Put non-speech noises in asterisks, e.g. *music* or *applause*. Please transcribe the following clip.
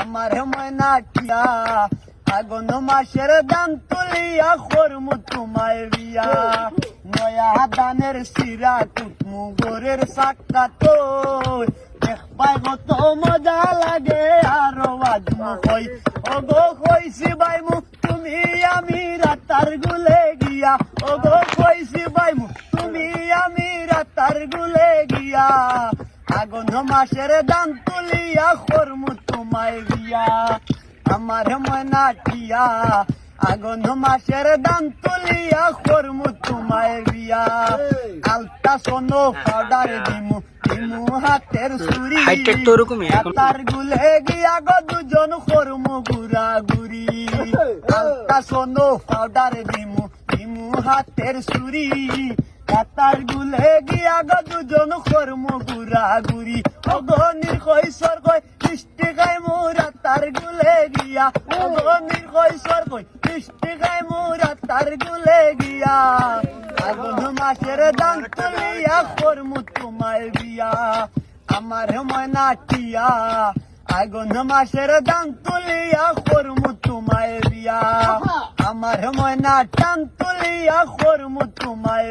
আমার ময়না টিয়া, আগুন মাসের দান তুলিয়া করমু তোমায় বিয়া নয়া দানের সিরা কুটমু গোরের সাক্কা তো দেখবাই কত মজা লাগে আরও আজমু কই ও গো কইছি বাইমু তুমি আমি রাতার গুলে গিয়া। ও গো কইছি বাইমু তুমি আমি রাতার গুলে গিয়া। আগুন মাসের দান তুলিয়া করমু তোমায় বিয়া আমার ময়না টিয়া আগুন মাসের দান তুলিয়া করমু তোমায় বিয়া আলতা সোনো পাউডার দিমু দিমু হাতের সুরি। তার গুলে গিয়া গো দুজন করমু গুড়া গুড়ি। *laughs* আলতা সোনো পাউডার দিমু দিমু হাতের সুরি। তার গুলে গিয়া গো দুজন করমু গুড়া গুড়ি অগনির কইসর কই মিষ্টি খাই মোরা তার গুলে গিয়া। অগনির কইসর কই মিষ্টি মোরা তার গুলে গিয়া। আগুন মাসের দান তুলিয়া করমু তোমায় বিয়া আমার ময়না টিয়া, আগুন মাসের দান তুলিয়া করমু তোমায় বিয়া আমার ময়না টান তুলিয়া করমু তোমায়